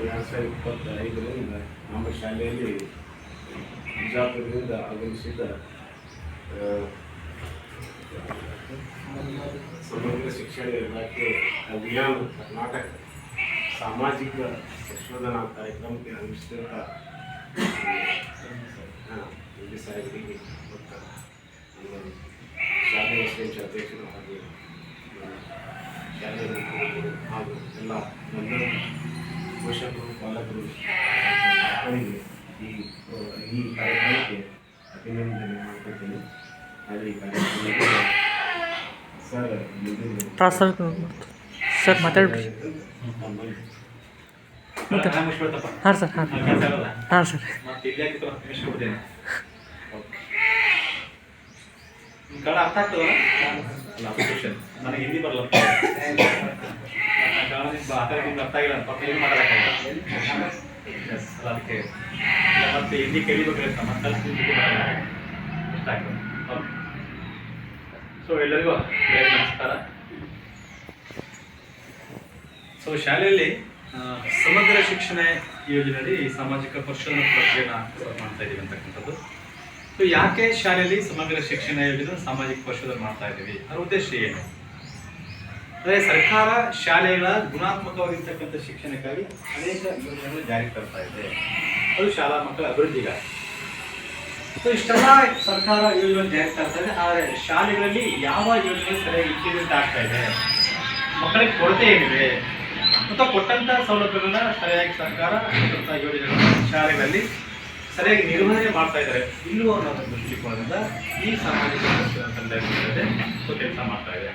ಎರಡು ಸಾವಿರದ ಇಪ್ಪತ್ತೈದರಿಂದ ನಮ್ಮ ಶಾಲೆಯಲ್ಲಿ ಬಿಜಾಪುರದಿಂದ ಆಗಮಿಸಿದ ಆ, ಸಮಗ್ರ ಶಿಕ್ಷಣ ಇಲಾಖೆ ಅಭಿಯಾನ ಕರ್ನಾಟಕ ಸಾಮಾಜಿಕ ಸಂಶೋಧನಾ ಕಾರ್ಯಕ್ರಮಕ್ಕೆ ಆಗಮಿಸಿದಂಥ ಇಲ್ಲಿ ಸಾಹೇಬರಿಗೆ ಮತ್ತು ನಮ್ಮ ಶಾಲೆಯ ಶ್ರೇಷ್ಠ ಅಧ್ಯಕ್ಷರು ಹಾಗೆ ಶಾಲೆ ಹಾಗೂ ಎಲ್ಲ ನನ್ನ ಪೋಷಕರು ಪಾಲಕರು ಮಕ್ಕಳಿಗೆ ಈ ಈ ಕಾರ್ಯಕ್ರಮಕ್ಕೆ ಅಭಿನಂದನೆ ಮಾಡ್ಕೊತೀನಿ ಹಾಗೆ ಈ ಕಾರ್ಯಕ್ರಮಕ್ಕೆ ಸರ್ ಟ್ರಾನ್ಸ್ಫರ್ ಸರ್ ಮಾತಾಡ್ರಿ ಹಾಂ ಸರ್ ಹಾಂ ಹಾಂ ಸರ್ ಅರ್ಥ ಆಗ್ತದ ನನಗೆ ಹಿಂದಿ ಬರಲ್ಲ ನಿಮ್ಗೆ ಆ ಥರ ನಿಮ್ಗೆ ಏನು ಮಾಡೋಕ್ಕಾಗಲ್ಲ Yes, ಅಲ್ಲ ಅದಕ್ಕೆ ಮತ್ತೆ ಹಿಂದಿ ಕಲಿಬೇಕಿರುತ್ತೆ ಮತ್ತೆ ಆಗ್ತದೆ. ಸೊ ಎಲ್ಲರಿಗೂ ನಮಸ್ಕಾರ. ಸೊ ಶಾಲೆಯಲ್ಲಿ ಸಮಗ್ರ ಶಿಕ್ಷಣ ಯೋಜನೆಯಲ್ಲಿ ಸಾಮಾಜಿಕ ಪರಿಶೋಧನಾ ಪ್ರಕ್ರಿಯೆನ ಮಾಡ್ತಾ ಇದ್ದೀವಿ ಅಂತಕ್ಕಂಥದ್ದು. ಸೊ ಯಾಕೆ ಶಾಲೆಯಲ್ಲಿ ಸಮಗ್ರ ಶಿಕ್ಷಣ ಯೋಜನೆ ಸಾಮಾಜಿಕ ಪರಿಶೋಧನೆ ಮಾಡ್ತಾ ಇದ್ದೀವಿ ಅದರ ಉದ್ದೇಶ ಏನು? ಅಂದರೆ ಸರ್ಕಾರ ಶಾಲೆಗಳ ಗುಣಾತ್ಮಕವಾಗಿರ್ತಕ್ಕಂಥ ಶಿಕ್ಷಣಕ್ಕಾಗಿ ಅನೇಕ ಯೋಜನೆಗಳು ಜಾರಿ ತರ್ತಾ ಇದೆ. ಅದು ಶಾಲಾ ಮಕ್ಕಳ ಅಭಿವೃದ್ಧಿಗಾಗಿ. ಸೊ ಇಷ್ಟೆಲ್ಲ ಸರ್ಕಾರ ಯೋಜನೆ ಜಾರಿ ತರ್ತಾ ಇದೆ, ಆದರೆ ಶಾಲೆಗಳಲ್ಲಿ ಯಾವ ಯೋಜನೆ ಸರಿಯಾಗಿ ಇಂಪ್ಲಿಮೆಂಟ್ ಆಗ್ತಾ ಇದೆ? ಮಕ್ಕಳಿಗೆ ಕೊರತೆ ಏನಿದೆ? ಮತ್ತು ಕೊಟ್ಟಂಥ ಸೌಲಭ್ಯಗಳನ್ನ ಸರಿಯಾಗಿ ಸರ್ಕಾರ ಯೋಜನೆಗಳನ್ನ ಶಾಲೆಗಳಲ್ಲಿ ಸರಿಯಾಗಿ ನಿರ್ವಹಣೆ ಮಾಡ್ತಾ ಇದ್ದಾರೆ. ಇಲ್ಲವೋ ಅನ್ನೋ ದೃಷ್ಟಿಕೋನದಿಂದ ಈ ಸಾಮಾಜಿಕ ಕೆಲಸ ಮಾಡ್ತಾ ಇದೆ.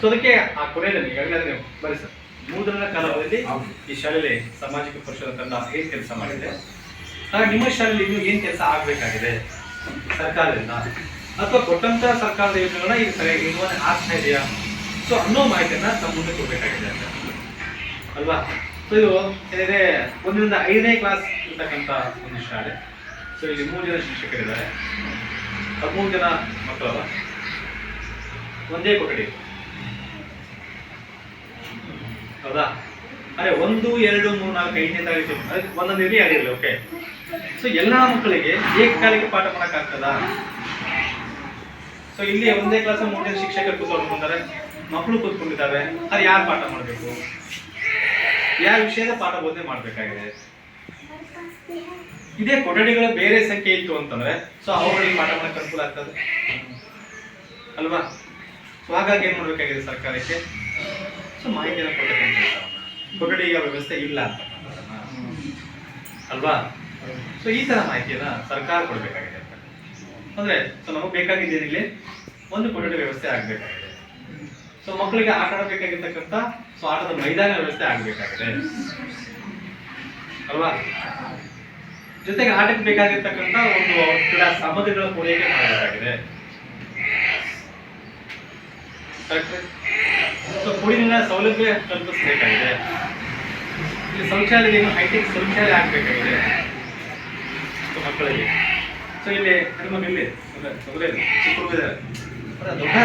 ಸೊ ಅದಕ್ಕೆ ಆ ಕೊನೆಯಲ್ಲಿ ಈಗಾಗಲೇ ಬರಿ ಸರ್. ಮೂರನೇ ಕಾಲದಲ್ಲಿ ಈ ಶಾಲೆಯಲ್ಲಿ ಸಾಮಾಜಿಕ ಪರಿಷತ್ ತಂಡ ಏನ್ ಕೆಲಸ ಮಾಡಿದೆ. ಹಾಗೆ ನಿಮ್ಮ ಶಾಲೆಯಲ್ಲಿ ಇನ್ನೂ ಏನ್ ಕೆಲಸ ಆಗ್ಬೇಕಾಗಿದೆ ಸರ್ಕಾರದಿಂದ? ಅಥವಾ ಕೊಟ್ಟಂತ ಸರ್ಕಾರದ ಯೋಜನೆಗಳನ್ನ ಈಗ ಸರಿಯಾಗಿ ನಿರ್ವಹಣೆ ಆಗ್ತಾ ಇದೆಯಾ? ಸೊ ಅನ್ನೋ ಮಾಹಿತಿಯನ್ನ ತಮ್ಮ ಮುಂದೆ ಕೊಡ್ಬೇಕಾಗಿದೆ ಅಂತ. ಅಲ್ವಾ? ಸೊ ಇದು ಏನಿದೆ, ಒಂದರಿಂದ ಐದನೇ ಕ್ಲಾಸ್ ಇರ್ತಕ್ಕಂಥ ಒಂದು ಶಾಲೆ. ಸೊ ಇಲ್ಲಿ ಮೂರು ಜನ ಶಿಕ್ಷಕರಿದ್ದಾರೆ. ಹದಿಮೂರು ಜನ ಮಕ್ಕಳಲ್ಲ. ಒಂದೇ ಕೊಠಡಿ. ಹೌದಾ? ಅದೇ ಒಂದು, ಎರಡು, ಮೂರು, ನಾಲ್ಕು ಐದನೇ ತಾರೀಕು ಅದೇ ಒಂದೊಂದು ಇರಲಿ ಆಗಿರಲಿ ಓಕೆ ಸೊ ಎಲ್ಲ ಮಕ್ಕಳಿಗೆ ಏಕಕಾಲಿಕ ಪಾಠ ಮಾಡೋಕ್ಕಾಗ್ತದ? ಸೊ ಇಲ್ಲಿ ಒಂದೇ ಕ್ಲಾಸ್ ಮೂರನೇ ಶಿಕ್ಷಕರು ಕೂತ್ಕೊಂಡು ಬಂದರೆ ಮಕ್ಕಳು ಕೂತ್ಕೊಂಡಿದ್ದಾರೆ. ಅದು ಯಾರು ಪಾಠ ಮಾಡಬೇಕು? ಯಾವ ವಿಷಯದ ಪಾಠ ಬೋಧನೆ ಮಾಡಬೇಕಾಗಿದೆ? ಇದೇ ಕೊಠಡಿಗಳ ಬೇರೆ ಸಂಖ್ಯೆ ಇತ್ತು ಅಂತಂದ್ರೆ ಸೊ ಅವುಗಳಿಗೆ ಪಾಠ ಮಾಡಕ್ಕೆ ಅನುಕೂಲ ಆಗ್ತದೆ? ಅಲ್ವಾ? ಸೊ ಹಾಗಾಗಿ ಏನ್ ಮಾಡ್ಬೇಕಾಗಿದೆ ಸರ್ಕಾರಕ್ಕೆ? ಸೊ ಮಾಹಿತಿಯನ್ನು ಕೆಲಸವನ್ನ. ಕೊಠಡಿಯ ವ್ಯವಸ್ಥೆ ಇಲ್ಲ ಅಂತ. ಅಲ್ವಾ? ಸೊ ಈ ತರ ಮಾಹಿತಿಯನ್ನ ಸರ್ಕಾರ ಕೊಡಬೇಕಾಗಿದೆ ಅಂದ್ರೆ ಸೊ ನಮಗೆ ಬೇಕಾಗಿದ್ದೇನಿಲ್ಲಿ ಒಂದು ಕೊಠಡಿ ವ್ಯವಸ್ಥೆ ಆಗ್ಬೇಕಾಗಿದೆ. ಸೊ ಮಕ್ಕಳಿಗೆ ಆಟ ಆಡಬೇಕಾಗಿರ್ತಕ್ಕಂಥ ಸೊ ಆಟದ ಮೈದಾನ ವ್ಯವಸ್ಥೆ ಆಗ್ಬೇಕಾಗಿದೆ. ಅಲ್ವಾ? ಜೊತೆಗೆ ಆಟಕ್ಕೆ ಬೇಕಾಗಿರ್ತಕ್ಕಂಥ ಒಂದು ಕ್ರೀಡಾ ಸಾಮಗ್ರಿಗಳ ಪೂರೈಕೆ ಮಾಡಬೇಕಾಗಿದೆ. ಸೊ ಕುಡಿನ ಸೌಲಭ್ಯ ಕಲ್ಪಿಸಬೇಕಾಗಿದೆ. ಇಲ್ಲಿ ಶೌಚಾಲಯ ಏನು ಹೈಟೆಕ್ ಶೌಚಾಲಯ ಆಗಬೇಕಾಗಿದೆ? ಮಕ್ಕಳಲ್ಲಿ. ಮಕ್ಕಳಿಗೆ ಸೊ ಇಲ್ಲಿ ಹೆಣ್ಮಕ್ಳು ಇಲ್ಲಿ ಇಲ್ಲ. ಚಿಕ್ಕ ಹುಡುಗರು ದೊಡ್ಡ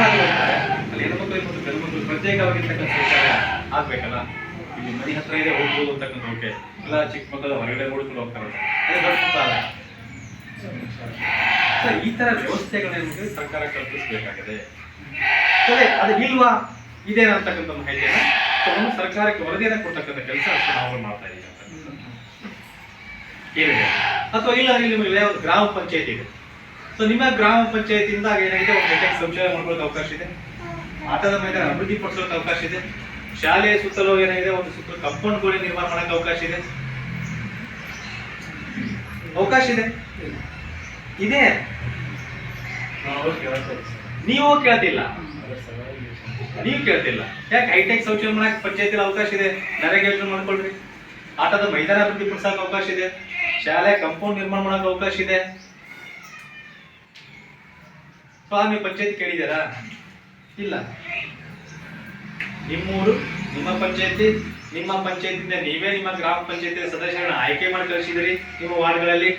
ಅಲ್ಲಿ ಹೆಣ್ಮಕ್ಳಿಗೆ ಮತ್ತು ಗಂಡು ಮಕ್ಕಳು ಪ್ರತ್ಯೇಕವಾಗಿರ್ತಕ್ಕಂಥ ಶೌಚಾಲಯ ಆಗ್ಬೇಕಲ್ಲ? ಇಲ್ಲಿ ಮನೆ ಹತ್ರ ಇದೆ ಹೋಗ್ಬೋದು ಅಂತಕ್ಕಂಥ ಓಕೆ. ಎಲ್ಲ ಚಿಕ್ಕ ಮಕ್ಕಳು ಹೊರಗಡೆ ಓಡಿಕೊಂಡು ಹೋಗ್ತಾರೆ. ಅದೇ ದೊಡ್ಡ ಸೊ ಈ ಥರ ವ್ಯವಸ್ಥೆಗಳನ್ನ ಸರ್ಕಾರ ಕಲ್ಪಿಸಬೇಕಾಗಿದೆ. ಸರಿ ಅದು ಇಲ್ವಾ? ಇದೇನಂತಕ್ಕಂಥ ಮಾಹಿತಿಯನ್ನ ತಗೊಂಡು ಸರ್ಕಾರಕ್ಕೆ ವರದಿಯನ್ನು ಕೊಡ್ತಕ್ಕಂಥ ಕೆಲಸ ನಾವು ಮಾಡ್ತಾ ಇದ್ದೀವಿ. ಏನಿದೆ? ಅಥವಾ ಇಲ್ಲ ಇಲ್ಲಿ ನಿಮಗೆ ಒಂದು ಗ್ರಾಮ ಪಂಚಾಯತ್ ಇದೆ. ಸೊ ನಿಮ್ಮ ಗ್ರಾಮ ಪಂಚಾಯತಿಯಿಂದ ಏನಾಗಿದೆ? ಒಂದು ಹೈಟೆಕ್ ಸಂಶೋಧನೆ ಮಾಡ್ಕೊಳ್ಳೋಕೆ ಅವಕಾಶ ಇದೆ. ಆಟದ ಮೈದಾನ ಅಭಿವೃದ್ಧಿ ಪಡಿಸೋಕೆ ಅವಕಾಶ ಇದೆ. ಶಾಲೆಯ ಸುತ್ತಲೂ ಏನಾಗಿದೆ? ಒಂದು ಸುತ್ತಲೂ ಕಂಪೌಂಡ್ ಗೋಡೆ ನಿರ್ಮಾಣ ಮಾಡಕ್ಕೆ ಅವಕಾಶ ಇದೆ. ಅವಕಾಶ ಇದೆ. ಇದೆ. ನೀವು ಕೇಳ್ತಿಲ್ಲ. ನೀವು ಕೇಳ್ತಿಲ್ಲ. ಯಾಕೆ ಹೈಟೆಕ್ ಶೌಚಾಲಯ ಮಾಡಕ್ಕೆ ಪಂಚಾಯತಿಲಿ ಅವಕಾಶ ಇದೆ? ನರೇಗಾ ಯೋಜನೆ ಮಾಡ್ಕೊಳ್ರಿ. ಆಟದ ಮೈದಾನ ಅಭಿವೃದ್ಧಿ ಪಡಿಸೋಕೆ ಅವಕಾಶ ಇದೆ. ಶಾಲೆ ಕಂಪೌಂಡ್ ನಿರ್ಮಾಣ ಮಾಡಕ್ಕೆ ಅವಕಾಶ ಇದೆ. ಸ್ವಾಮಿ ಪಂಚಾಯತಿ ಕೇಳಿದ್ದೀರಾ ಇಲ್ಲ. ನಿಮ್ಮೂರು, ನಿಮ್ಮ ಪಂಚಾಯತಿ, ನಿಮ್ಮ ಪಂಚಾಯತಿಯಿಂದ ನೀವೇ ನಿಮ್ಮ ಗ್ರಾಮ ಪಂಚಾಯತಿ ಸದಸ್ಯರನ್ನ ಆಯ್ಕೆ ಮಾಡಿ ಕಳಿಸಿದಿರಿ ನಿಮ್ಮ ವಾರ್ಡ್ಗಳಲ್ಲಿ.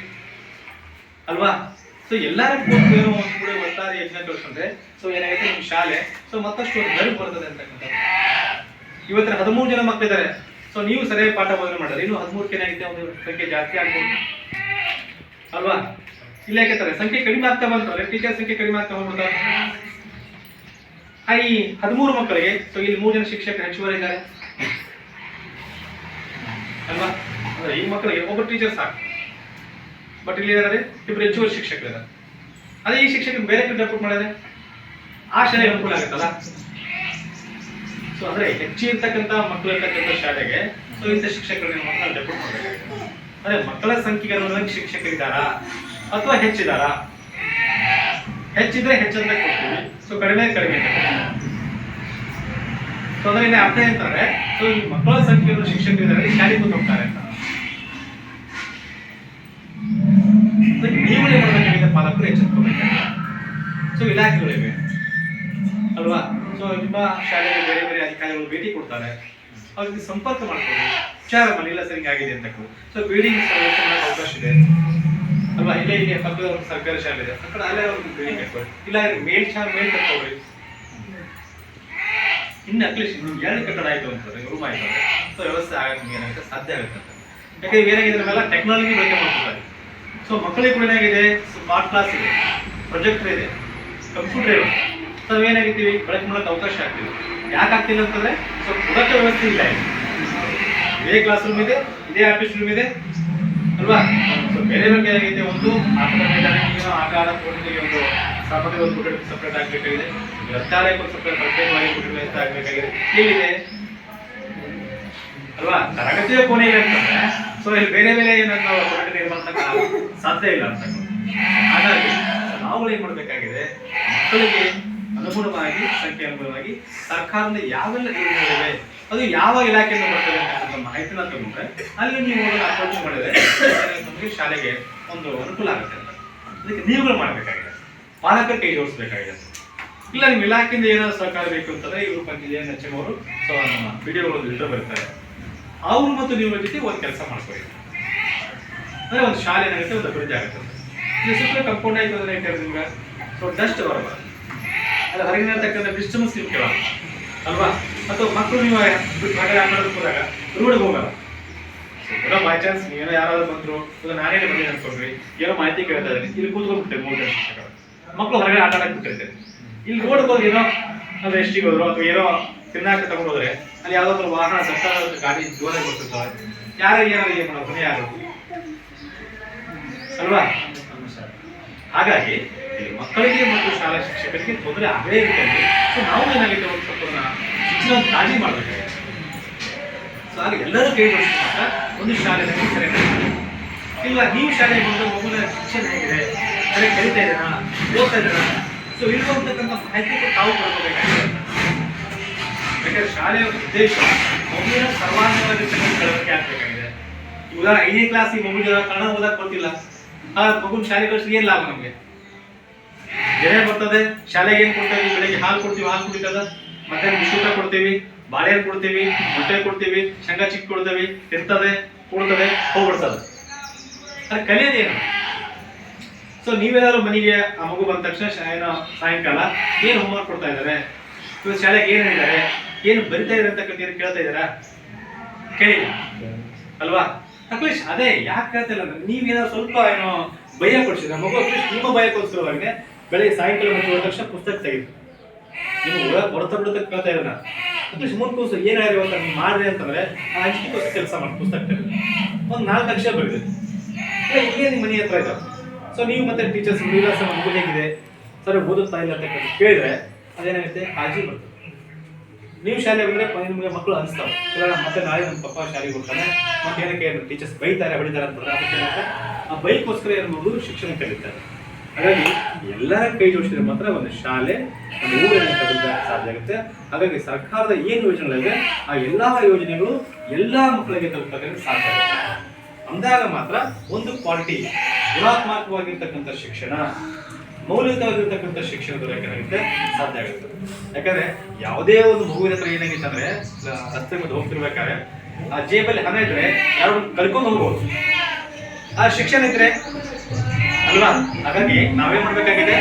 ಅಲ್ವಾ? ಸೊ ಎಲ್ಲರಿಗೂ ಒಂದು ಕೂಡ ಒಟ್ಟಾರೆ ಯೋಜನೆ ಕಳ್ಕೊಂಡ್ರೆ ಸೊ ಏನಾಗುತ್ತೆ? ನಿಮ್ಮ ಶಾಲೆ. ಸೊ ಮತ್ತಷ್ಟು ಒಂದು ಬೆಳಕು ಬರ್ತದೆ ಅಂತಕ್ಕಂಥದ್ದು. ಇವತ್ತಿನ ಹದಿಮೂರು ಜನ ಮಕ್ಕಳಿದ್ದಾರೆ ಸೊ ನೀವು ಸರಿಯಾಗಿ ಪಾಠ ಬೋಧನೆ ಮಾಡಿದ್ರೆ ಇನ್ನು ಹದಿಮೂರಕ್ಕೆ ಏನಾಗಿದೆ ಒಂದು ಸಂಖ್ಯೆ ಜಾಸ್ತಿ ಆಗ್ಬೋದು. ಅಲ್ವಾ? ಇಲ್ಲ ಯಾಕೆ ಸಂಖ್ಯೆ ಕಡಿಮೆ ಆಗ್ತಾ ಬಂತು ಟೀಚರ್ ಸಂಖ್ಯೆ ಕಡಿಮೆ ಆಗ್ತಾ ಐ ಈ ಹದಿಮೂರು ಮಕ್ಕಳಿಗೆ ಸೊ ಇಲ್ಲಿ ಮೂರು ಜನ ಶಿಕ್ಷಕರು ಹೆಚ್ಚುವರಿ ಇದ್ದಾರೆ. ಅಲ್ವಾ? ಈ ಮಕ್ಕಳಿಗೆ ಒಬ್ಬ ಟೀಚರ್ ಸಾಕು. ಬಟ್ ಇಲ್ಲಿ ಏನಾದ್ರೆ ಇಬ್ಬರು ಹೆಚ್ಚುವರಿ ಶಿಕ್ಷಕರಿದ್ದಾರೆ ಅದೇ ಈ ಶಿಕ್ಷಕ ಬೇರೆ ಕಡೆ ಡೆಪ್ಯೂಟ್ ಮಾಡಿದ್ರೆ ಆ ಶಾಲೆಗೆ ಅನುಕೂಲ ಆಗುತ್ತಲ್ಲ? ಸೊ ಅಂದ್ರೆ ಹೆಚ್ಚು ಇರ್ತಕ್ಕಂಥ ಮಕ್ಕಳು ಇರ್ತಕ್ಕಂಥ ಶಾಲೆಗೆ ಸೊ ಇಂಥ ಶಿಕ್ಷಕರನ್ನ ಮಾತ್ರ ಮಾಡಬೇಕು ಮಾಡಬೇಕಾಗುತ್ತೆ. ಅಂದ್ರೆ ಮಕ್ಕಳ ಸಂಖ್ಯೆಗೆ ಅನುಗುಣವಾಗಿ ಶಿಕ್ಷಕರಿದ್ದಾರಾ? ಅಥವಾ ಹೆಚ್ಚಿದಾರಾ ಹೆಚ್ಚಿದ್ರೆ ಹೆಚ್ಚಂತ ಕೊಡ್ತೀವಿ. ಸೊ ಕಡಿಮೆ ಕಡಿಮೆ. ಸೊ ಅಂದ್ರೆ ಅರ್ಥ ಏನಂತಾರೆ ಸೊ ಈ ಮಕ್ಕಳ ಸಂಖ್ಯೆಯನ್ನು ಶಿಕ್ಷಕರಿದ್ದಾರೆ, ಶಾಲೆಗೆ ಹೋಗ್ತಾರೆ ಅಂತ. ಅದಕ್ಕೆ ನೀವು ಏನ್ ಮಾಡ್ಬೇಕಾಗಿದೆ ಪಾಲಕರು ಎಚ್ಚೆತ್ಕೋಬೇಕಾಗಿದೆ ಸೊ ಇಲಾಖೆಗಳಿವೆ ಅಲ್ವಾ? ಸೊ ನಿಮ್ಮ ಶಾಲೆಗೆ ಬೇರೆ ಬೇರೆ ಅಧಿಕಾರಿಗಳು ಭೇಟಿ ಕೊಡ್ತಾರೆ. ಅವ್ರಿಗೆ ಸಂಪರ್ಕ ಮಾಡ್ಕೊಳ್ಳಿ. ವಿಚಾರ ಮಾಡಿ ಇಲ್ಲ ಸರಿ ಆಗಿದೆ ಅಂತ ಸೊ ಬಿಲ್ಡಿಂಗ್ ಅವಕಾಶ ಇದೆ. ಅಲ್ವಾ? ಇಲ್ಲೇ ಇಲ್ಲಿ ಪಕ್ಕದ ಒಂದು ಸರ್ಕಾರಿ ಶಾಲೆ ಇದೆ. ಆ ಕಡೆ ಅಲ್ಲೇ ಅವ್ರಿಗೆ ಬಿಲ್ಡಿಂಗ್ ಕಟ್ಕೊಳ್ಳಿ ಇಲ್ಲ ಮೇಲ್ ಶಾಲೆ ಮೇಲ್ ಕಟ್ಕೊಳ್ಳಿ. ಇನ್ನು ಅಟ್ಲೀಸ್ಟ್ ಎರಡು ಕಟ್ಟಡ ಆಯಿತು ಅಂತಾರೆ ರೂಮ್ ಆಯ್ತು ಸೊ ವ್ಯವಸ್ಥೆ ಆಗಕ್ಕೆ ಏನಾಗುತ್ತೆ ಸಾಧ್ಯ ಆಗುತ್ತೆ ಅಂತ. ಯಾಕಂದ್ರೆ ಏನಾಗಿದೆ ಟೆಕ್ನಾಲಜಿ ಬಳಕೆ ಮಾಡ್ಕೊತಾರೆ ಸೊ ಮಕ್ಕಳಿಗೆ ಕೂಡ ಏನಾಗಿದೆ? ಸ್ಮಾರ್ಟ್ ಕ್ಲಾಸ್ ಇದೆ. ಪ್ರೊಜೆಕ್ಟರ್ ಇದೆ. ಕಂಪ್ಯೂಟರ್ ಇದೆ. ಸೊ ನಾವೇನಾಗಿದ್ದೀವಿ ಬಳಕೆ ಮಾಡೋಕೆ ಅವಕಾಶ ಆಗ್ತೀವಿ ಯಾಕೆ ಆಗ್ತಿಲ್ಲ ಅಂತಂದ್ರೆ ಸೊ ಕೊಡಕ್ಕೆ ವ್ಯವಸ್ಥೆ ಇಲ್ಲ. ಇದೇ ಕ್ಲಾಸ್ ರೂಮ್ ಇದೆ, ಇದೇ ಆಫೀಸ್ ರೂಮ್ ಇದೆ, ಅಲ್ವಾ? ಸೊ ಬೇರೆ ಬೇರೆ ಏನಾಗಿದೆ? ಒಂದು ಆಟದ ಮೈದಾನಕ್ಕೆ ಆಟ ಆಡೋ ಕೋಟಿಗೆ ಒಂದು ಸಾಮಾನ್ಯ ಒಂದು ಕೊಠಡಿ ಸಪ್ರೇಟ್ ಆಗಬೇಕಾಗಿದೆ. ಗ್ರಂಥಾಲಯಕ್ಕೆ ಸಪ್ರೇಟ್ ಪ್ರತ್ಯೇಕವಾಗಿ ಆಗಬೇಕಾಗಿದೆ. ಏನಿದೆ? ಅಲ್ವಾ? ತರಗತಿಯ ಕೋಣೆ ಏನಂತಂದ್ರೆ ಸೊ ಇಲ್ಲಿ ಬೇರೆ ಬೇರೆ ಏನಾದ್ರು ನಾವು ಮಾಡಕ್ಕೆ ಸಾಧ್ಯ ಇಲ್ಲ ಅಂತ ಹಾಗಾಗಿ ನಾವು ಏನ್ ಮಾಡ್ಬೇಕಾಗಿದೆ, ಮಕ್ಕಳಿಗೆ ಅನುಗುಣವಾಗಿ, ಸಂಖ್ಯೆ ಅನುಗುಣವಾಗಿ ಸರ್ಕಾರದಿಂದ ಯಾವೆಲ್ಲ ಯೋಜನೆಗಳಿವೆ, ಅದು ಯಾವ ಇಲಾಖೆಯಿಂದ ಬರ್ತದೆ ಅಂತ ಮಾಹಿತಿನ ತಗೊಂಡ್ರೆ, ಅಲ್ಲಿ ನೀವು ಅಪ್ರೋಚ್ ಮಾಡಿದ್ರೆ ನಮಗೆ ಶಾಲೆಗೆ ಒಂದು ಅನುಕೂಲ ಆಗುತ್ತೆ ಅದಕ್ಕೆ ನೀವುಗಳು ಮಾಡಬೇಕಾಗಿದೆ. ಪಾಲಕರ ಕೈ ಜೋಡಿಸ್ಬೇಕಾಗಿದೆ ಇಲ್ಲ, ನಿಮ್ಮ ಇಲಾಖೆಯಿಂದ ಏನಾದ್ರು ಸಹಕಾರ ಬೇಕು ಅಂತಂದ್ರೆ ಇವರು ಪಂಚಾಯತ್ ಎಚ್ ಸೊ ನಮ್ಮ ವಿಡಿಯೋಗಳು ಲಿಟರ್ ಬರ್ತಾರೆ. ಅವರು ಮತ್ತು ನಿಮ್ಮ ಜೊತೆ ಒಂದು ಕೆಲಸ ಮಾಡ್ಕೊಳ್ಳಿ. ಅಂದರೆ ಒಂದು ಶಾಲೆ ಏನಾಗುತ್ತೆ ಒಂದು ಅಭಿವೃದ್ಧಿ ಆಗುತ್ತೆ. ಇಲ್ಲಿ ಸುತ್ತಲೂ ಕಂಪೌಂಡ್ ಆಯ್ತು ಅಂದ್ರೆ ಏನ್ ನಿಮ್ಗೆ? ಸೊ ಡಸ್ಟ್ ಬರಬಾರ್ದು ಅದು ಹೊರಗಿನ ಇರ್ತಕ್ಕಂಥ ಡಿಸ್ಟರ್ಬೆನ್ಸ್ ನೀವು ಕೇಳಲ್ಲ. ಅಲ್ವಾ? ಅಥವಾ ಮಕ್ಕಳು ನೀವು ಹೊರಗಡೆ ಆಟಾಡೋದು ಹೋದಾಗ ರೋಡ್ಗೆ ಹೋಗಲ್ಲ. ಏನೋ ಬೈ ಚಾನ್ಸ್ ನೀವೇನೋ ಯಾರಾದ್ರೂ ಬಂದ್ರು, ಇಲ್ಲ ನಾನೇ ಬಂದಿದ್ದೀನಿ ಅನ್ಕೊಂಡ್ರಿ ಏನೋ ಮಾಹಿತಿ ಕೇಳ್ತಾ ಇದ್ದೀನಿ, ಇಲ್ಲಿ ಕೂತ್ಕೊಂಡ್ಬಿಟ್ಟೆ ಮೂರು ಜನ ಮಕ್ಕಳು ಹೊರಗಡೆ ಆಟ ಆಡಕ್ಕೆ ಬಿಟ್ಟಿರ್ತಾರೆ. ಇಲ್ಲಿ ರೋಡ್ಗೆ ಹೋಗಿ ಏನೋ ಅದು ಎಷ್ಟಿಗೆ ಹೋದ್ರು ಅಥವಾ ಏನೋ ತಿನ್ನಾಕ ತಗೊಂಡು ಹೋದ್ರೆ ಅಲ್ಲಿ ಯಾವ್ದಾದ್ರು ವಾಹನ ಸರ್ಕಾರ ಗಾಡಿ ಜೋರಾಗಿ ಬರ್ತಿರ್ತಾವೆ ಯಾರಿಗೆ ಏನಾದ್ರು ಏನು ಮಾಡೋದು? ಯಾರು? ಅಲ್ವಾ? ಹಾಗಾಗಿ ಮಕ್ಕಳಿಗೆ ಮತ್ತು ಶಾಲಾ ಶಿಕ್ಷಕರಿಗೆ ತೊಂದರೆ ಆಗದೇ ಇರ್ತದೆ ಸೊ ನಾವು ಏನಾಗಿದೆ ಒಂದು ಸ್ವಲ್ಪ ಶಿಕ್ಷಣ ಒಂದು ಮಾಡಬೇಕು. ಸೊ ಹಾಗೆ ಎಲ್ಲರೂ ಕೈ ಜೋಡಿಸಿ ಒಂದು ಶಾಲೆಯಲ್ಲಿ ಕರೆಕ್ಟ್ ಇಲ್ಲ, ನೀವು ಶಾಲೆಗೆ ಬಂದು ಮಗುವಿನ ಶಿಕ್ಷಣ ಹೇಗಿದೆ? ಸರಿ, ಕಲಿತಾ ಇದ್ದಾರಾ? ಓದ್ತಾ ಇದ್ದಾರಾ? ಸೊ ಇರುವಂತಕ್ಕಂಥ ಮಾಹಿತಿ ತಾವು ಕೊಡ್ಕೋಬೇಕಾಗಿದೆ ಯಾಕಂದ್ರೆ ಶಾಲೆಯ ಉದ್ದೇಶ ಮಗುವಿನ ಸರ್ವಾಂಗವಾಗಿ ಬೆಳವಣಿಗೆ ಆಗ್ಬೇಕಾಗಿದೆ. ಉದಾಹರಣೆ ಐದನೇ ಕ್ಲಾಸ್ ಈ ಮಗುವಿಗೆ ಕನ್ನಡ ಓದಕ್ ಬರ್ತಿಲ್ಲ ಆ ಮಗುನ ಶಾಲೆ ಕಳಿಸಿ ಏನ್ ಲಾಭ ನಮಗೆ? ಏನೇ ಬರ್ತದೆ, ಶಾಲೆಗೆ ಏನ್ ಕೊಡ್ತೀವಿ? ಬೆಳಗ್ಗೆ ಹಾಲು ಕೊಡ್ತೀವಿ, ಹಾಲು ಕುಡಿತದ? ಮತ್ತೆ ಬಿಸ್ಕೂಟ ಕೊಡ್ತೀವಿ, ಬಾಳೆಹಣ್ಣು ಕೊಡ್ತೀವಿ, ಮೊಟ್ಟೆ ಕೊಡ್ತೀವಿ, ಶಂಗ ಚಿಕ್ಕ ಕೊಡ್ತೀವಿ ಇರ್ತದೆ ಕೊಡ್ತದೆ, ಹೋಗ್ಬಿಡ್ತದೆ. ಅದು ಕಲಿಯೋದೇನು ಸೊ ನೀವೇನಾದ್ರು ಮನೆಗೆ ಆ ಮಗು ಬಂದ ತಕ್ಷಣ ಏನೋ ಸಾಯಂಕಾಲ ಏನು ಹೋಮ್ವರ್ಕ್ ಕೊಡ್ತಾ ಇದ್ದಾರೆ? ಇವತ್ತು ಶಾಲೆಗೆ ಏನು ಹೇಳಿದ್ದಾರೆ? ಏನು ಬರಿತಾ ಇರತಕ್ಕಂಥ ಕೇಳ್ತಾ ಇದ್ದೀರಾ? ಕೇಳಿ ಅಲ್ವಾ? ಅಖಿಲೇಶ್ ಅದೇ, ಯಾಕೆ ಕೇಳ್ತಿಲ್ಲ ಅಂದ್ರೆ ನೀವೇನಾದ್ರು ಸ್ವಲ್ಪ ಏನೋ ಭಯ ಪಡಿಸಿದ್ರೆ. ಮಗು ಅಟ್ಲೀಸ್ಟ್ ನಿಮ್ಮ ಅವ್ರಿಗೆ ಬೆಳಿಗ್ಗೆ ಸಾಯಂಕಾಲ ಹೋದ ತಕ್ಷಣ ಪುಸ್ತಕ ತೆಗೆದು. ನೀವು ಒಳ ಹೊರತ ಬಿಡೋದಕ್ಕೆ ಕೇಳ್ತಾ ಇರೋಣ ಅಖಿಲೇಶ್ ಮೂರು ಕೂಸು ಏನಾದ್ರು ಇವತ್ತು ನೀವು ಮಾಡ್ರಿ ಅಂತಂದ್ರೆ ಆ ಹಂಚಿಕೋಸ್ಕರ ಕೆಲಸ ಮಾಡಿ ಪುಸ್ತಕ ತೆಗೆದು. ಒಂದು ನಾಲ್ಕು ಅಕ್ಷರ ಇಲ್ಲ, ಇಲ್ಲೇ ನಿಮ್ಮ ಮನೆ ಹತ್ರ ಇದ್ದಾವೆ ಸೊ ನೀವು ಮತ್ತೆ ಟೀಚರ್ಸ್ ವಿಳಾಸ ಮಗು ಹೇಗಿದೆ? ಸರ್, ಓದುತ್ತಾ ಇಲ್ಲ ಅಂತ ಕೇಳಿದ್ರೆ ಅದೇನಾಗುತ್ತೆ? ಕಾಳಜಿ ಬರ್ತದೆ ನೀವು ಶಾಲೆ ಬಂದರೆ ನಿಮಗೆ ಮಕ್ಕಳು ಅನಿಸ್ತಾವೆ. ಇಲ್ಲ ಮತ್ತೆ ನಾಳೆ ನಮ್ಮ ಪಪ್ಪ ಶಾಲೆಗೆ ಹೋಗ್ತಾನೆ. ಮತ್ತೆ ಏನಕ್ಕೆ ಟೀಚರ್ಸ್ ಬೈತಾರೆ, ಹೊಡಿತಾರೆ ಅಂತ ಅದಕ್ಕೆ ಆ ಬೈಕ್ಗೋಸ್ಕರ ಏನು ಮಾಡೋದು ಶಿಕ್ಷಣ ಕಲಿತಾರೆ. ಹಾಗಾಗಿ ಎಲ್ಲರ ಕೈ ಜೋಡಿಸಿದ್ರೆ ಮಾತ್ರ ಒಂದು ಶಾಲೆ, ಒಂದು ಊರಿನ ಸಾಧ್ಯ ಆಗುತ್ತೆ. ಹಾಗಾಗಿ ಸರ್ಕಾರದ ಏನು ಯೋಜನೆಗಳಿದೆ ಆ ಎಲ್ಲ ಯೋಜನೆಗಳು ಎಲ್ಲ ಮಕ್ಕಳಿಗೆ ತಲುಪಕ್ಕೆ ಸಾಧ್ಯ ಆಗುತ್ತೆ. ಅಂದಾಗ ಮಾತ್ರ ಒಂದು ಕ್ವಾಲಿಟಿ ಗುಣಾತ್ಮಕವಾಗಿರ್ತಕ್ಕಂಥ ಶಿಕ್ಷಣ. ಮೌಲ್ಯಯುತವಾಗಿರ್ತಕ್ಕಂಥ ಶಿಕ್ಷಣ ದೊರಕನಾಗುತ್ತೆ ಸಾಧ್ಯ ಆಗುತ್ತೆ. ಯಾಕಂದ್ರೆ ಯಾವುದೇ ಒಂದು ಮಗುವಿನ ಹತ್ರ ಏನಾಗಿತ್ತು ಅಂದ್ರೆ ರಸ್ತೆ ಹೋಗ್ತಿರ್ಬೇಕಾದ್ರೆ, ಆ ಜೇಬಲ್ಲಿ ಹಣ ಇದ್ರೆ ಯಾರು ಕಲ್ಕೊಂಡು ಹೋಗ್ಬೋದು. ಆ ಶಿಕ್ಷಣ ಇದ್ರೆ, ಅಲ್ವಾ? ಹಾಗಾಗಿ ನಾವೇನ್ ಮಾಡ್ಬೇಕಾಗಿದೆ?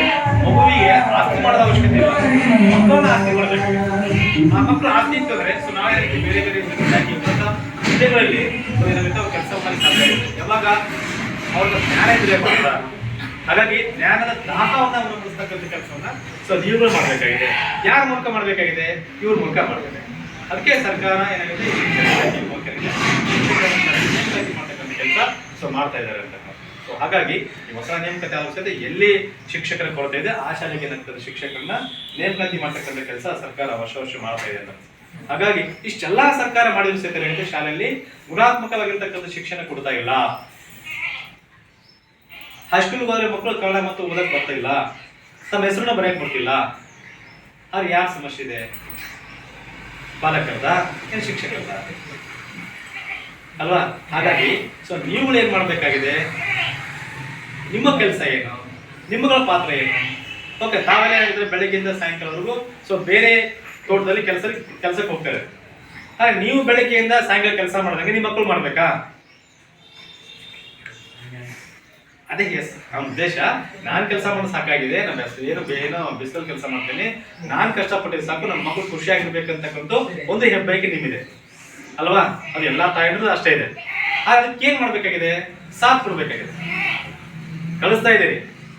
ಮಗುವಿಗೆ ಆಸ್ತಿ ಮಾಡದ ಅವಶ್ಯಕತೆ ಇಲ್ಲ. ಮಕ್ಕಳನ್ನ ಆಸ್ತಿ ಮಾಡಬೇಕು ಆ ಮಕ್ಕಳು ಆಸ್ತಿ ಇತ್ತಂದ್ರೆ ಸೊ ರೀತಿ ಬೇರೆ ಬೇರೆ ಅವ್ರು ಕೆಲಸ ಮಾಡಿ ಸಾಧ್ಯ ಯಾವಾಗ ಅವ್ರ ಜ್ಞಾನ ಇದ್ರೆ ಹಾಗಾಗಿ ಜ್ಞಾನದ ದಾಹವನ್ನ ಅವಲಂಬಿಸ್ತಕ್ಕಂಥ ಕೆಲಸವನ್ನ ಸೊ ನೀವುಗಳು ಮಾಡಬೇಕಾಗಿದೆ. ಯಾರ ಮೂಲಕ ಮಾಡಬೇಕಾಗಿದೆ? ಇವ್ರ ಮೂಲಕ ಮಾಡಬೇಕು. ಅದಕ್ಕೆ ಸರ್ಕಾರ ಏನಾಗಿದೆ ಮಾಡ್ತಕ್ಕಂಥ ಕೆಲಸ ಸೊ ಮಾಡ್ತಾ ಇದ್ದಾರೆ ಅಂತ ಸೊ ಹಾಗಾಗಿ ಈ ಹೊಸ ನೇಮಕತೆ ಅವಶ್ಯಕತೆ ಎಲ್ಲಿ ಶಿಕ್ಷಕರ ಕೊರತೆ ಇದೆ, ಆ ಶಾಲೆಗೆ ನಂತರ ಶಿಕ್ಷಕರನ್ನ ನೇಮಕಾತಿ ಮಾಡ್ತಕ್ಕಂಥ ಕೆಲಸ ಸರ್ಕಾರ ವರ್ಷ ವರ್ಷ ಮಾಡ್ತಾ ಇದೆ ಅಂತ ಹಾಗಾಗಿ ಇಷ್ಟೆಲ್ಲ ಸರ್ಕಾರ ಮಾಡಿದ್ರು ಸಹಿತ ಶಾಲೆಯಲ್ಲಿ ಗುಣಾತ್ಮಕವಾಗಿರ್ತಕ್ಕಂಥ ಶಿಕ್ಷಣ ಕೊಡ್ತಾ ಇಲ್ಲ. ಹೈಸ್ಕೂಲ್ಗೆ ಹೋದ್ರೆ ಮಕ್ಕಳು ಕನ್ನಡ ಮತ್ತು ಓದಕ್ಕೆ ಬರ್ತಿಲ್ಲ ತಮ್ಮ ಹೆಸರನ್ನ ಬರೆಯಕ್ ಬರ್ತಿಲ್ಲ. ಆದ್ರೆ ಯಾರ ಸಮಸ್ಯೆ ಇದೆ? ಪಾಲಕರದ ಏನು ಶಿಕ್ಷಕರದ? ಅಲ್ವಾ? ಹಾಗಾಗಿ ಸೊ ನೀವುಗಳು ಏನು ಮಾಡಬೇಕಾಗಿದೆ? ನಿಮ್ಮ ಕೆಲಸ ಏನು? ನಿಮ್ಮಗಳ ಪಾತ್ರ ಏನು? ಓಕೆ ತಾವೆಲ್ಲ ಹೇಳಿದ್ರೆ ಬೆಳಗ್ಗೆಯಿಂದ ಸಾಯಂಕಾಲವರೆಗೂ ಸೊ ಬೇರೆ ತೋಟದಲ್ಲಿ ಕೆಲಸ ಕೆಲಸಕ್ಕೆ ಹೋಗ್ತಾರೆ. ಹಾಗೆ ನೀವು ಬೆಳಗ್ಗೆಯಿಂದ ಸಾಯಂಕಾಲ ಕೆಲಸ ಮಾಡಿದಂಗೆ ನಿಮ್ಮ ಮಕ್ಕಳು ಮಾಡ್ಬೇಕಾ? ಅದೇ ಎಸ್ ನಮ್ಮ ಉದ್ದೇಶ. ನಾನು ಕೆಲಸ ಮಾಡೋದು ಸಾಕಾಗಿದೆ, ನಮ್ಮ ಹೆಸರು ಏನು ಏನೋ ಬಿಸಿಲಲ್ಲಿ ಕೆಲಸ ಮಾಡ್ತೀನಿ. ನಾನು ಕಷ್ಟಪಟ್ಟಿದ್ದು ಸಾಕು, ನಮ್ಮ ಮಕ್ಕಳು ಖುಷಿಯಾಗಿರ್ಬೇಕಂತಕ್ಕಂಥ ಒಂದು ಹೆಬ್ಬೈಕೆ ನಿಮ್ಮಿದೆ. ಅಲ್ವಾ? ಅದು ಎಲ್ಲಾ ತಾಯಿನೂ ಅಷ್ಟೇ ಇದೆ. ಅದಕ್ಕೆ ಏನು ಮಾಡಬೇಕಾಗಿದೆ? ಸಾಥ್ ಕೊಡಬೇಕಾಗಿದೆ. ಕಳಿಸ್ತಾ ಇದ್ದೀರಿ.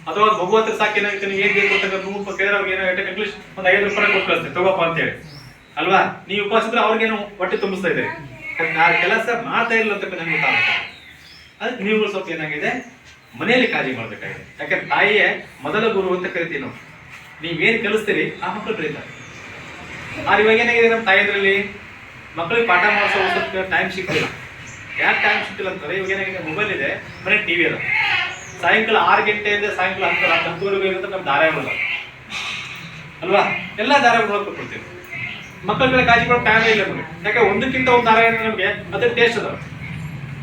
ಅಥವಾ ಒಂದು ಮಗು ಹತ್ರ ಸಾಕು, ಏನಾಗುತ್ತೆ? ಏನ್ ಬೇಕು ಅಂತಕ್ಕಂಥ ಕೇಳಿದ್ರೆ ಅವ್ರಿಗೆ ಏನೋ ಇಂಗ್ಲೀಷ್ ಒಂದು ಐದು ರೂಪಾಯಿ ಕೊಟ್ಟು ಕಳಿಸ್ತೀವಿ ತಗೋಪ್ಪ ಅಂತೇಳಿ ಅಲ್ವಾ? ನೀವು ಉಪವಾಸ ಇದ್ರೆ ಅವ್ರಿಗೇನು ಹೊಟ್ಟೆ ತುಂಬಿಸ್ತಾ ಇದ್ದೀರಿ. ಆ ಕೆಲಸ ಮಾಡ್ತಾ ಇಲ್ಲ ಅಂತ ನನಗೆ ಗೊತ್ತಾಗುತ್ತೆ. ಅದಕ್ಕೆ ನೀವು ಸ್ವಲ್ಪ ಏನಾಗಿದೆ? ಮನೆಯಲ್ಲಿ ಕಾಳಜಿ ಮಾಡ್ಬೇಕಾಗಿದೆ. ಯಾಕಂದ್ರೆ ತಾಯಿಯೇ ಮೊದಲ ಗುರು ಅಂತ ಕರಿತೀವಿ ನಾವು. ನೀವೇನು ಕಲಿಸ್ತೀರಿ? ಆ ಮಕ್ಕಳು ಕರೀತಾರೆ ಆದ್ರೆ ಇವಾಗ ಏನಾಗಿದೆ ನಮ್ಮ ತಾಯಿದ್ರಲ್ಲಿ? ಮಕ್ಕಳಿಗೆ ಪಾಠ ಮಾಡಿಸೋ ಟೈಮ್ ಸಿಗ್ತಿಲ್ಲ. ಯಾಕೆ ಟೈಮ್ ಸಿಗ್ತಿಲ್ಲ ಅಂತಾರೆ? ಇವಾಗ ಏನಾಗಿದೆ? ಮೊಬೈಲ್ ಇದೆ ಮನೆ ಟಿವಿ ಅದ. ಸಾಯಂಕಾಲ ಆರು ಗಂಟೆಯಿಂದ ಸಾಯಂಕಾಲ ಹತ್ತು ಹತ್ತು ಹತ್ತುವರೆಗೆ ಇರುತ್ತೆ ನಮ್ಮ ಧಾರಾವಾಹಿಗಳು ಅಲ್ವಾ? ಎಲ್ಲ ಧಾರಾವಾಹಿಗಳು ಕೊಟ್ಬಿಡ್ತೀವಿ. ಮಕ್ಕಳ ಮೇಲೆ ಕಾಳಜಿ ಮಾಡೋ ಟೈಮ್ ಇಲ್ಲ ನಮಗೆ. ಯಾಕೆ ಒಂದಕ್ಕಿಂತ ಒಂದು ಧಾರಾವಾಹಿ ನಮಗೆ ಅದೇ ಟೇಸ್ಟ್ ಅದಾವ.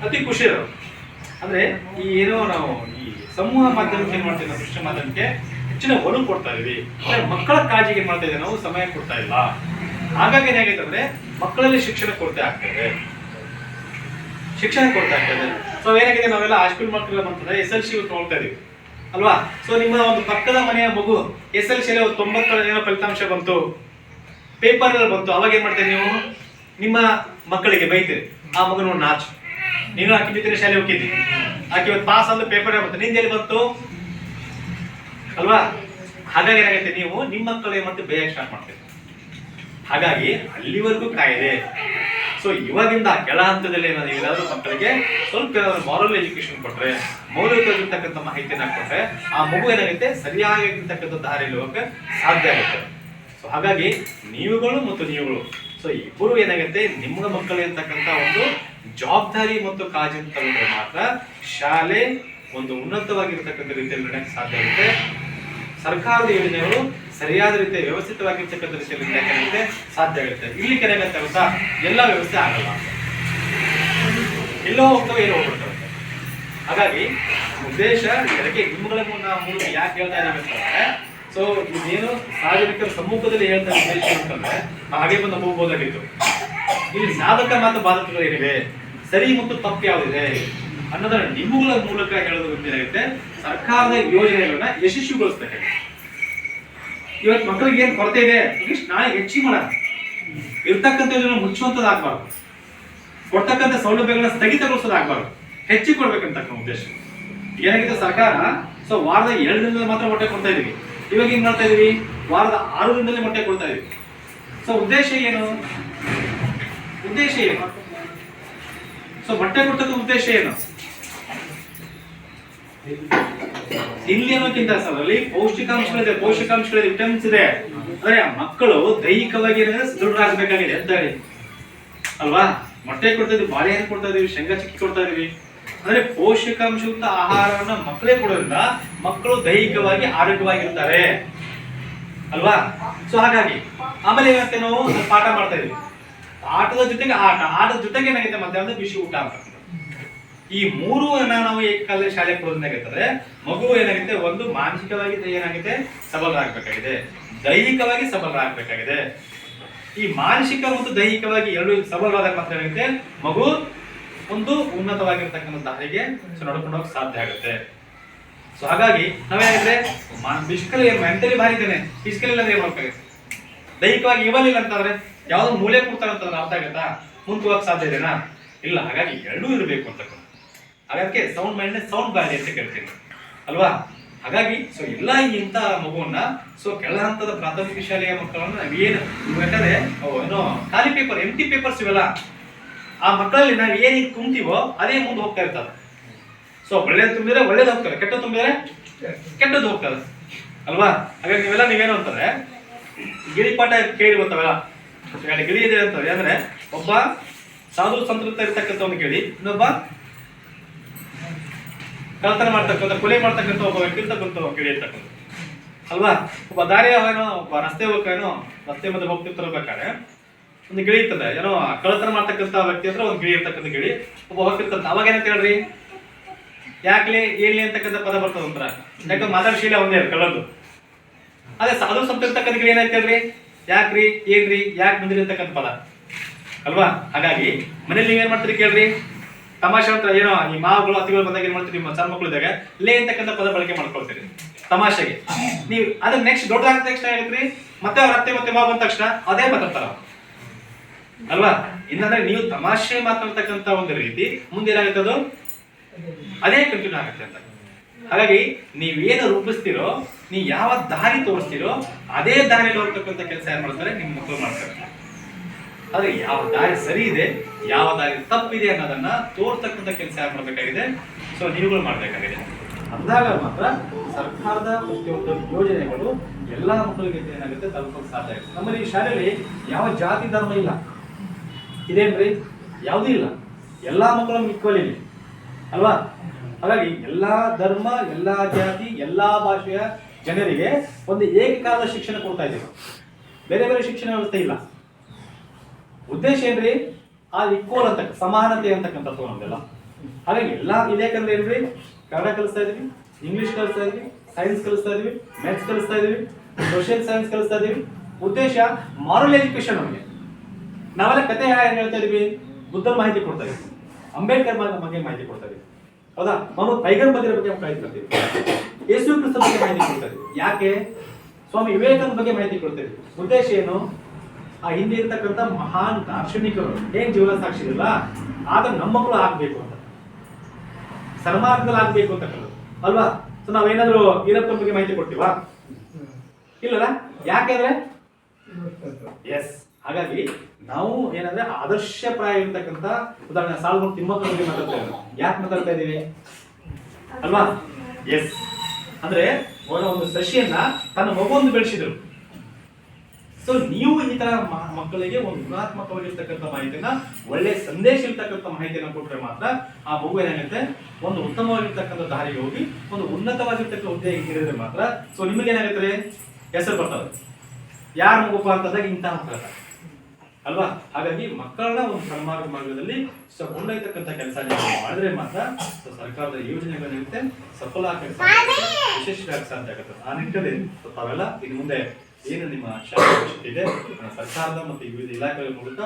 ಅತಿ ಖುಷಿ ಅದಾವ. ಅಂದ್ರೆ ಈ ಏನೋ ನಾವು ಈ ಸಮೂಹ ಮಾಧ್ಯಮಕ್ಕೆ ಏನ್ ಮಾಡ್ತೀವಿ ನಾವು ಮಾಧ್ಯಮಕ್ಕೆ ಹೆಚ್ಚಿನ ಒಲವು ಕೊಡ್ತಾ ಇದೀವಿ ಮಕ್ಕಳ ಕಾಳಜಿಗೆ ಏನ್ ಮಾಡ್ತಾ ಇದ್ದೀವಿ ನಾವು, ಸಮಯ ಕೊಡ್ತಾ ಇಲ್ಲ. ಹಾಗಾಗಿ ಏನಾಗೈತೆ ಅಂದ್ರೆ ಮಕ್ಕಳಲ್ಲಿ ಶಿಕ್ಷಣ ಕೊಡ್ತಾ ಆಗ್ತದೆ ಶಿಕ್ಷಣ ಕೊಡ್ತಾ ಆಗ್ತದೆ ಸೊ ಏನಾಗಿದೆ, ನಾವೆಲ್ಲ ಹೈಸ್ಕೂಲ್ ಮಕ್ಕಳೆಲ್ಲ ಬಂತಂದ್ರೆ ಎಸ್ ಎಲ್ ಸಿ ನೋಡ್ತಾ ಇದೀವಿ. ಅಲ್ವಾ? ಸೊ ನಿಮ್ಮ ಒಂದು ಪಕ್ಕದ ಮನೆಯ ಮಗು ಎಸ್ ಎಲ್ ಸಿ ತೊಂಬತ್ತರ ಏನೋ ಫಲಿತಾಂಶ ಬಂತು. ಪೇಪರ್ ಬಂತು. ಅವಾಗ ಏನ್ ಮಾಡ್ತೀರಿ ನೀವು? ನಿಮ್ಮ ಮಕ್ಕಳಿಗೆ ಬೈತೀರಿ. ಆ ಮಗನ ನಾಚು. ನೀನು ಅಕ್ಕಿ ಬಿದ್ದರೆ ಶಾಲೆ ಹೋಗಿದ್ದಿ. ಆಕೆ ಇವತ್ತು ಪಾಸ್ ಅಂದ್ರೆ ಪೇಪರ್ ಆಗುತ್ತೆ ನಿಂದ ಎಲ್ಲಿ ಬಂತು? ಅಲ್ವಾ? ಹಾಗಾಗಿ ಏನಾಗುತ್ತೆ ನೀವು? ನಿಮ್ಮ ಮಕ್ಕಳು ಮಾಡ್ತೀವಿ ಬೇಯಕ್ಕೆ ಸ್ಟಾರ್ಟ್ ಮಾಡ್ತೀವಿ ಹಾಗಾಗಿ ಅಲ್ಲಿವರೆಗೂ ಕಾಯಿದೆ. ಸೊ ಇವಾಗಿಂದ ಕೆಳ ಹಂತದಲ್ಲಿ ಏನಾದ್ರು ಏನಾದ್ರು ಮಕ್ಕಳಿಗೆ ಸ್ವಲ್ಪ ಏನಾದ್ರು ಮಾರಲ್ ಎಜುಕೇಶನ್ ಕೊಟ್ರೆ, ಮೌಲ್ಯಯುತವಾಗಿರ್ತಕ್ಕಂಥ ಮಾಹಿತಿಯನ್ನ ಕೊಟ್ರೆ, ಆ ಮಗು ಏನಾಗುತ್ತೆ? ಸರಿಯಾಗಿರ್ತಕ್ಕಂಥ ದಾರಿಯಲ್ಲಿ ಹೋಗಕ್ಕೆ ಸಾಧ್ಯ ಆಗುತ್ತೆ. ಸೊ ಹಾಗಾಗಿ ನೀವುಗಳು ಮತ್ತು ನೀವುಗಳು. ಸೊ ಇಬ್ಬರು ಏನಾಗುತ್ತೆ? ನಿಮ್ಮ ಮಕ್ಕಳು ಇರ್ತಕ್ಕಂಥ ಒಂದು ಜವಾಬ್ದಾರಿ ಮತ್ತು ಕಾಳಜಿಯನ್ನು ತಗೊಂಡ್ರೆ ಮಾತ್ರ ಶಾಲೆ ಒಂದು ಉನ್ನತವಾಗಿರ್ತಕ್ಕಂಥ ರೀತಿಯಲ್ಲಿ ನಡೆಯಕ್ಕೆ ಸಾಧ್ಯ ಆಗುತ್ತೆ. ಸರ್ಕಾರದ ಯೋಜನೆಗಳು ಸರಿಯಾದ ರೀತಿಯ ವ್ಯವಸ್ಥಿತವಾಗಿರ್ತಕ್ಕಂಥ ರೀತಿಯಲ್ಲಿ ನಡೆಯಕ್ಕೆ ಸಾಧ್ಯ ಆಗುತ್ತೆ. ಇಲ್ಲಿ ಕೆರೆಗತ್ತೆ ಗೊತ್ತಾ ಎಲ್ಲ ವ್ಯವಸ್ಥೆ ಆಗಲ್ಲ. ಎಲ್ಲೋ ಹೋಗ್ತವೆ, ಏನೋ ಹೋಗ್ಬಿಡ್ತವೆ. ಹಾಗಾಗಿ ಉದ್ದೇಶ ಇದಕ್ಕೆ ನಾವು ಮೂಲಕ ಯಾಕೆ ಹೇಳ್ತಾ ಇದ್ದೀವಿ ಅಂತಂದ್ರೆ ಸೊ ಇದೇನು ಸಾರ್ವಜನಿಕರ ಸಮ್ಮುಖದಲ್ಲಿ ಹೇಳ್ತಾ ಉದ್ದೇಶ ಅಂತಂದ್ರೆ ಹಾಗೆ ಬಂದು ಹೋಗ್ಬೋದಾಗಿತ್ತು. ಇಲ್ಲಿ ಸಾಧಕ ಮತ್ತು ಬಾಧಕಗಳು ಏನಿವೆ ಸರಿ ಮತ್ತು ತಪ್ಪು ಯಾವುದಿದೆ? ಅನ್ನೋದನ್ನ ನಿಮ್ಮಗಳ ಮೂಲಕ ಹೇಳೋದು ಏನಾಗುತ್ತೆ ಸರ್ಕಾರದ ಯೋಜನೆಗಳನ್ನ ಯಶಸ್ವಿಗೊಳಿಸ್ತಾರೆ ಇವತ್ತು ಮಕ್ಕಳಿಗೆ ಏನ್ ಕೊರತೆ ಇದೆ? ನಾಳೆ ಹೆಚ್ಚಿಗೆ ಮಾಡೋಣ ಇರ್ತಕ್ಕಂಥ ಯೋಜನೆ ಮುಚ್ಚುವಂಥದ್ದಾಗಬಾರ್ದು ಕೊಡ್ತಕ್ಕಂಥ ಸೌಲಭ್ಯಗಳನ್ನ ಸ್ಥಗಿತಗೊಳಿಸೋದಾಗಬಾರ್ದು ಹೆಚ್ಚಿಗೆ ಕೊಡ್ಬೇಕಂತ ಉದ್ದೇಶ. ಏನಾಗಿದೆ ಸರ್ಕಾರ? ಸೊ ವಾರದ ಎರಡು ದಿನದಲ್ಲಿ ಮಾತ್ರ ಮೊಟ್ಟೆ ಕೊಡ್ತಾ ಇದೀವಿ. ಇವಾಗ ಏನ್ ಮಾಡ್ತಾ ಇದೀವಿ? ವಾರದ ಆರು ದಿನದಲ್ಲಿ ಮೊಟ್ಟೆ ಕೊಡ್ತಾ ಇದೀವಿ. ಸೊ ಉದ್ದೇಶ ಏನು? ಉದ್ದೇಶ ಏನು? ಸೊ ಮೊಟ್ಟೆ ಕೊಟ್ಟದ ಉದ್ದೇಶ ಏನು? ಇಲ್ಲಿ ಅನ್ನೋಕ್ಕಿಂತ ಅಲ್ಲಿ ಪೌಷ್ಟಿಕಾಂಶಗಳಿದೆ ಪೌಷ್ಟಿಕಾಂಶಗಳಿದೆ ವಿಟಮಿನ್ಸ್ ಇದೆ. ಅಂದ್ರೆ ಮಕ್ಕಳು ದೈಹಿಕವಾಗಿ ಏನಾದ್ರೆ ಸದೃಢರಾಗಬೇಕಾಗಿದೆ ಅಂತ ಹೇಳಿ. ಅಲ್ವಾ? ಮೊಟ್ಟೆ ಕೊಡ್ತಾ ಇದೀವಿ ಬಾಳೆಹಣ್ಣು ಕೊಡ್ತಾ ಇದೀವಿ ಶೇಂಗಾ ಚಿಕ್ಕಿ ಕೊಡ್ತಾ ಇದೀವಿ ಅಂದ್ರೆ ಪೋಷಕಾಂಶಯುಕ್ತ ಆಹಾರವನ್ನ ಮಕ್ಕಳೇ ಕೊಡೋದ್ರಿಂದ ಮಕ್ಕಳು ದೈಹಿಕವಾಗಿ ಆರೋಗ್ಯವಾಗಿರ್ತಾರೆ. ಅಲ್ವಾ? ಸೊ ಹಾಗಾಗಿ, ಆಮೇಲೆ ಏನಾಗುತ್ತೆ ನಾವು ಪಾಠ ಮಾಡ್ತಾ ಇದೀವಿ ಆಟದ ಜೊತೆಗೆ ಆಟ, ಆಟದ ಜೊತೆಗೆ ಏನಾಗುತ್ತೆ ಮಧ್ಯಾಹ್ನದ ಬಿಸಿ ಊಟ ಅಂತ. ಈ ಮೂರು ನಾವು ಏಕಕಾಲ ಶಾಲೆ ಕೊಡೋದ್ರಿಂದ ಏನಾಗುತ್ತೆ ಮಗು ಏನಾಗುತ್ತೆ? ಒಂದು ಮಾನಸಿಕವಾಗಿ ಏನಾಗಿದೆ ಸಬಲರಾಗಬೇಕಾಗಿದೆ. ದೈಹಿಕವಾಗಿ ಸಬಲರಾಗಬೇಕಾಗಿದೆ. ಈ ಮಾನಸಿಕ ಮತ್ತು ದೈಹಿಕವಾಗಿ ಎರಡು ಸಬಲವಾದಾಗ ಮಾತ್ರ ಏನಾಗುತ್ತೆ? ಮಗು ಒಂದು ಉನ್ನತವಾಗಿರ್ತಕ್ಕಂಥ ದಾರಿಗೆ ನೋಡ್ಕೊಂಡು ಹೋಗಕ್ಕೆ ಸಾಧ್ಯ ಆಗುತ್ತೆ. ಸೊ ಹಾಗಾಗಿ ನಾವೇನಾಗಿದೆ ಫಿಸಿಕಲಿ ಮೆಂಟಲಿ ಭಾರಿ ಫಿಸಿಕಲ್ ಫಿಸಿಕಲಿ ಅಂದ್ರೆ ಏನ್ ಮಾಡ್ಬೇಕಾಗುತ್ತೆ? ದೈಹಿಕವಾಗಿ ಇವಲಿಲ್ಲ ಅಂತಂದ್ರೆ? ಯಾವ್ದೋ ಮೂಲೆ ಕೊಡ್ತಾರೆ ಅಂತ ಅರ್ಥ ಆಗತ್ತಾ? ಮುಂದೆ ಹೋಗಕ್ ಸಾಧ್ಯ ಇದೆನಾ ಇಲ್ಲ, ಹಾಗಾಗಿ ಎರಡೂ ಇರಬೇಕು ಅಂತಕ್ಕಂಥ ಹಾಗಾಗಿ ಸೌಂಡ್ ಮೈಂಡ್ ಸೌಂಡ್ ಬಾಡಿ ಅಂತ ಕೇಳ್ತೀನಿ. ಅಲ್ವಾ? ಹಾಗಾಗಿ ಸೊ ಎಲ್ಲ ಇಂಥ ಮಗುವನ್ನ ಸೊ ಕೆಳ ಹಂತದ ಪ್ರಾಥಮಿಕ ಶಾಲೆಯ ಮಕ್ಕಳನ್ನ ನಾವೇನು ಬೇಕಾದ್ರೆ ಅವು ಏನೋ ಖಾಲಿ ಪೇಪರ್ ಎಂಟಿ ಪೇಪರ್ಸ್ ಇವೆಲ್ಲ. ಆ ಮಕ್ಕಳಲ್ಲಿ ನಾವು ಏನಿಗೆ ತುಂಬ್ತೀವೋ ಅದೇ ಮುಂದೆ ಹೋಗ್ತಾ ಇರ್ತಾರೆ ಸೊ ಒಳ್ಳೇದು ತುಂಬಿದ್ರೆ ಒಳ್ಳೇದು ಹೋಗ್ತಾರೆ ಕೆಟ್ಟ ತುಂಬಿದ್ರೆ ಕೆಟ್ಟದ್ದು ಹೋಗ್ತದೆ. ಅಲ್ವಾ? ಹಾಗಾಗಿ ನೀವೆಲ್ಲ ನೀವೇನು ಅಂತಾರೆ ಗಿರಿಪಾಠ ಕೇಳಿ ಗೊತ್ತವೆಲ್ಲ ಈಗ ಗಿಳಿ ಇದೆ ಅಂತ ಅಂದ್ರೆ ಒಬ್ಬ ಸಾಧು ಸಂತೃಪ್ತ ಇರ್ತಕ್ಕಂಥ ಒಂದು ಗಿಳಿ ಇನ್ನೊಬ್ಬ ಕಳ್ತನ ಮಾಡ್ತಕ್ಕಂಥ, ಕೊಲೆ ಮಾಡ್ತಕ್ಕಂಥ ಒಬ್ಬ ವ್ಯಕ್ತಿ ಇರ್ತಕ್ಕಂಥ ಕೇಳಿ ಗಿಳಿ ಇರ್ತಕ್ಕಂಥ ಅಲ್ವಾ? ಒಬ್ಬ ದಾರಿಯ ಒಬ್ಬ ರಸ್ತೆ ಹೋಗ್ಬೇಕೇನೋ ರಸ್ತೆ ಮಧ್ಯೆ ಹೋಗ್ತಿರ್ಬೇಕಾದ್ರೆ ಒಂದು ಗಿಳಿ ಇರ್ತದೆ. ಏನೋ ಕಳ್ಳತನ ಮಾಡ್ತಕ್ಕಂಥ ವ್ಯಕ್ತಿ ಅಂದ್ರೆ ಒಂದು ಗಿಳಿ ಇರ್ತಕ್ಕಂಥ ಗಿಳಿ. ಒಬ್ಬ ಹೋಗ್ತಿರ್ತಂತ, ಅವಾಗ ಏನಂತ ಹೇಳ್ರಿ? ಯಾಕ್ಲಿ, ಏನ್ಲಿ ಅಂತಕ್ಕಂಥ ಪದ ಬರ್ತದ ಒಂಥರ. ಯಾಕಂದ್ರೆ ಮಾತಾಡ್ಶೀಲ ಒಂದೇ ಕಳ್ಳದು ಅದೇ ಸಾಧು ಸಂತ ಇರ್ತಕ್ಕಂಥ ಗಿಳಿ ಏನಂತ ಹೇಳ್ರಿ? ಯಾಕ್ರಿ? ಏನ್ರಿ? ಯಾಕೆ ಬಂದಿರಿ ಅಂತಕ್ಕಂಥ ಪದ? ಅಲ್ವಾ? ಹಾಗಾಗಿ ಮನೇಲಿ ನೀವೇನ್ ಮಾಡ್ತೀರಿ ಕೇಳ್ರಿ? ತಮಾಷೆ ಅಂತ ಏನೋ, ಈ ಮಾವುಗಳು ಅತಿಗಳು ಬಂದಾಗ ಏನ್ ಮಾಡ್ತೀರಿ ನಿಮ್ಮ ಸಣ್ಣ ಮಕ್ಕಳು ಇದ್ದಾಗ ಲೇ ಅಂತಕ್ಕಂಥ ಪದ ಬಳಕೆ ಮಾಡ್ಕೊಳ್ತೀರಿ. ತಮಾಷೆಗೆ. ನೀವು ಅದ್ರ ನೆಕ್ಸ್ಟ್ ದೊಡ್ಡದಾದ ತಕ್ಷಣ ಹೇಳ್ತೀರಿ? ಮತ್ತೆ ಅವ್ರ ಅತ್ತೆ ಮತ್ತೆ ಮಾವು ಬಂದ ತಕ್ಷಣ ಅದೇ ಮಾತಾಡ್ತಾರ. ಅಲ್ವಾ? ಇನ್ನಂದ್ರೆ ನೀವು ತಮಾಷೆ ಮಾತಾಡ್ತಕ್ಕಂಥ ಒಂದು ರೀತಿ ಮುಂದೆ ಏನಾಗುತ್ತೆ ಅದು? ಅದೇ ಕಂಟಿನ್ಯೂ ಆಗುತ್ತೆ ಅಂತ. ಹಾಗಾಗಿ ನೀವೇನು ರೂಪಿಸ್ತೀರೋ, ನೀವು ಯಾವ ದಾರಿ ತೋರಿಸ್ತೀರೋ, ಅದೇ ದಾರಿಯಲ್ಲಿ ಹೋಗ್ತಕ್ಕಂಥ ಕೆಲಸ ಏನ್ ಮಾಡ್ತಾರೆ? ನಿಮ್ಮ ಮಕ್ಕಳು ಮಾಡ್ತಾರೆ. ಆದರೆ ಯಾವ ದಾರಿ ಸರಿ ಇದೆ, ಯಾವ ದಾರಿ ತಪ್ಪಿದೆ ಅನ್ನೋದನ್ನ ತೋರ್ತಕ್ಕಂಥ ಕೆಲಸ ಯಾರು ಮಾಡಬೇಕಾಗಿದೆ? ಸೊ ನೀವುಗಳು ಮಾಡಬೇಕಾಗಿದೆ. ಅಂದಾಗ ಮಾತ್ರ ಸರ್ಕಾರದ ಪ್ರತಿಯೊಂದು ಯೋಜನೆಗಳು ಎಲ್ಲ ಮಕ್ಕಳಿಗೆ ಏನಾಗುತ್ತೆ ತಲುಪಕ್ಕೆ ಸಾಧ್ಯ ಆಗುತ್ತೆ. ನಮ್ಮಲ್ಲಿ ಈ ಶಾಲೆಯಲ್ಲಿ ಯಾವ ಜಾತಿ ಧರ್ಮ ಇಲ್ಲ. ಇದೇನ್ರಿ ಯಾವುದೂ ಇಲ್ಲ. ಎಲ್ಲ ಮಕ್ಕಳು ಈಕ್ವಲ್ ಇಲ್ಲಿ. ಅಲ್ವಾ? ಹಾಗಾಗಿ ಎಲ್ಲ ಧರ್ಮ, ಎಲ್ಲ ಜಾತಿ, ಎಲ್ಲ ಭಾಷೆಯ ಜನರಿಗೆ ಒಂದು ಏಕಕಾಲದ ಶಿಕ್ಷಣ ಕೊಡ್ತಾ ಇದ್ದೀವಿ. ಬೇರೆ ಬೇರೆ ಶಿಕ್ಷಣ ವ್ಯವಸ್ಥೆ ಇಲ್ಲ. ಉದ್ದೇಶ ಏನ್ರಿ? ಆ ಇಕ್ವಲ್ ಅಂತ, ಸಮಾನತೆ ಅಂತಕ್ಕಂಥದ್ದು ನಮ್ದೆಲ್ಲ. ಹಾಗಾಗಿ ಎಲ್ಲ ಇದೇಕಂದ್ರೆ ಏನ್ರಿ? ಕನ್ನಡ ಕಲಿಸ್ತಾ ಇದೀವಿ ಇಂಗ್ಲಿಷ್ ಕಲಿಸ್ತಾ ಇದೀವಿ ಸೈನ್ಸ್ ಕಲಿಸ್ತಾ ಇದೀವಿ ಮ್ಯಾಥ್ಸ್ ಕಲಿಸ್ತಾ ಇದೀವಿ ಸೋಷಿಯಲ್ ಸೈನ್ಸ್ ಕಲಿಸ್ತಾ ಇದೀವಿ ಉದ್ದೇಶ ಮಾರಲ್ ಎಜುಕೇಶನ್ ನಮಗೆ. ನಾವೆಲ್ಲ ಕತೆ ಏನು ಹೇಳ್ತಾ ಇದೀವಿ ಬುದ್ಧನ ಮಾಹಿತಿ ಕೊಡ್ತಾ ಇದೀವಿ ಅಂಬೇಡ್ಕರ್ ಬಗ್ಗೆ ಮಾಹಿತಿ ಕೊಡ್ತಾ ಇದೀವಿ ಹೌದಾ? ನಾನು ಟೈಗರ್ ಬಗ್ಗೆ ಬಗ್ಗೆ ಮಾಹಿತಿ ಕೊಡ್ತೀವಿ. ಯೇಸು ಕ್ರಿಸ್ತ ಬಗ್ಗೆ ಮಾಹಿತಿ ಕೊಡ್ತಾ ಯಾಕೆ? ಸ್ವಾಮಿ ವಿವೇಕಾನಂದ ಬಗ್ಗೆ ಮಾಹಿತಿ ಕೊಡ್ತೇವೆ ಉದ್ದೇಶ ಏನು? ಆ ಹಿಂದೆ ಇರ್ತಕ್ಕಂಥ ಮಹಾನ್ ದಾರ್ಶನಿಕರು. ಏನ್ ಜೀವನ ಸಾಕ್ಷಿ ಇಲ್ಲ ಆಗ ನಮ್ಮ ಮಕ್ಕಳು ಆಗ್ಬೇಕು ಅಂತ. ಸನ್ಮಾರ್ಗದಲ್ಲಿ ಆಗ್ಬೇಕು ಅಂತ ಕರೆದು ಅಲ್ವಾ? ಸೊ ನಾವೇನಾದ್ರೂ ಈರಪ್ಪನ ಬಗ್ಗೆ ಮಾಹಿತಿ ಕೊಡ್ತೀವಾ? ಇಲ್ಲಲ್ಲ? ಯಾಕೆಂದ್ರೆ ಎಸ್ ಹಾಗಾಗಿ ನಾವು ಏನಂದ್ರೆ ಆದರ್ಶಪ್ರಾಯ ಇರ್ತಕ್ಕಂಥ ಉದಾಹರಣೆ, ಸಾಲ್ಮನ್ ತಿಮ್ಮಕ್ಕನ ಬಗ್ಗೆ ಮಾತಾಡ್ತಾ ಇದ್ದೀವಿ ಯಾಕೆ ಮಾತಾಡ್ತಾ ಇದ್ದೀವಿ? ಅಲ್ವಾ? ಎಸ್ ಅಂದ್ರೆ ಒಂದು ಸಸಿಯನ್ನ ತನ್ನ ಮಗುವನ್ನು ಬೆಳೆಸಿದ್ರು. ಸೊ ನೀವು ಈ ತರ ಮಕ್ಕಳಿಗೆ ಒಂದು ಗುಣಾತ್ಮಕವಾಗಿರ್ತಕ್ಕಂಥ ಮಾಹಿತಿನ ಒಳ್ಳೆ ಸಂದೇಶ ಇರ್ತಕ್ಕಂಥ ಮಾಹಿತಿಯನ್ನು ಕೊಟ್ಟರೆ ಮಾತ್ರ ಆ ಮಗು ಏನಾಗುತ್ತೆ? ಒಂದು ಉತ್ತಮವಾಗಿರ್ತಕ್ಕಂಥ ದಾರಿಗೆ ಹೋಗಿ, ಒಂದು ಉನ್ನತವಾಗಿರ್ತಕ್ಕಂಥ ಹುದ್ದೆಗೆ ಹೇಳಿದ್ರೆ ಮಾತ್ರ. ಸೊ ನಿಮಗೆ ಏನಾಗುತ್ತೆ ಹೆಸರು ಬರ್ತದೆ. ಯಾರ ಮಗುಪ್ಪ ಅಂತಂದಾಗ ಇಂತಹ ಮಕ್ಕಳ ಅಲ್ವಾ? ಹಾಗಾಗಿ ಮಕ್ಕಳನ್ನ ಒಂದು ಸನ್ಮಾರ್ಗ ಮಾರ್ಗದಲ್ಲಿ ಸೊ ಕೊಂಡೊಯ್ತಕ್ಕಂಥ ಕೆಲಸ ಮಾಡಿದ್ರೆ ಮಾತ್ರ ಸರ್ಕಾರದ ಯೋಜನೆಗಳೇನಿರುತ್ತೆ ಸಫಲ ಆಗುತ್ತೆ, ಯಶಸ್ವಿಯಾಗಕ್ಕೆ ಸಾಧ್ಯ ಆಗುತ್ತೆ. ಆ ನಿಟ್ಟಲ್ಲಿ ತಾವೆಲ್ಲ ಇನ್ನು ಮುಂದೆ ಏನು ನಿಮ್ಮ ಶಾಲೆ ಇದೆ ಸರ್ಕಾರದ ಮತ್ತು ವಿವಿಧ ಇಲಾಖೆಗಳ ಮೂಲಕ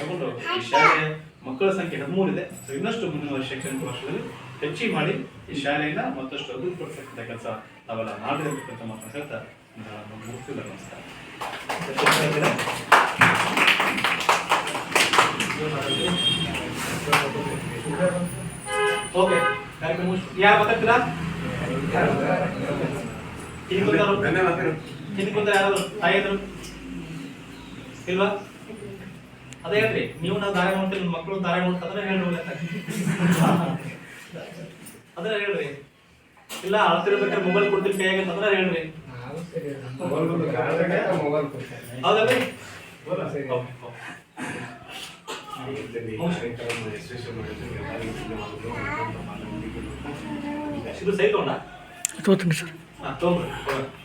ತಗೊಂಡು ಈ ಶಾಲೆ ಮಕ್ಕಳ ಸಂಖ್ಯೆ ಹದಿಮೂರು ಇದೆ. ಇನ್ನಷ್ಟು ಮುಂದಿನ ಶೈಕ್ಷಣಿಕ ವರ್ಷದಲ್ಲಿ ಹೆಚ್ಚಿ ಮಾಡಿ ಈ ಶಾಲೆಯಿಂದ ಮತ್ತಷ್ಟು ಅಭಿವೃದ್ಧಿಪಡಿಸತಕ್ಕಂಥ ಕೆಲಸ ನಾವೆಲ್ಲ ಮಾಡಿರಬೇಕಂತ ಮಾತನ್ನು ಹೇಳ್ತಾ ಮುಗಿಸ್ತಿಲ್ಲ ನಮಸ್ಕಾರ. ಓಕೆ ಕಾರ್ಯಕ್ರಮ ಯಾರು ಮಾತಾಡ್ತೀರಾ ಹಿಂದೆ ಕೂತವ್ರು? ಹಿಂದೆ ಕೂತವ್ರು ಯಾರಾದ್ರು? ತಾಯಿದ್ರು ಇಲ್ವಾ? ಅದೇ ಹೇಳ್ರಿ ನೀವು ನಾವು ದಾರಿ ಮಾಡ್ತೀವಿ ನಿಮ್ಮ ಮಕ್ಕಳು ದಾರಿ ಮಾಡ್ತಾರೆ ಹೇಳ್ರಿ ಅದ್ರ ಹೇಳ್ರಿ ಇಲ್ಲ ಅಳ್ತಿರ್ಬೇಕಾದ್ರೆ ಮೊಬೈಲ್ ಕೊಡ್ತೀವಿ ಕೈಯಾಗ ಅಂತಂದ್ರೆ ಹೇಳ್ರಿ. ಹೌದಲ್ರಿ? Okay, okay. ಇದು ಸೈ ತಗೊಂಡ ತಗೋತೀನಿ ಸರ್ ಹಾ ತಗೊಂಡ್ರಿ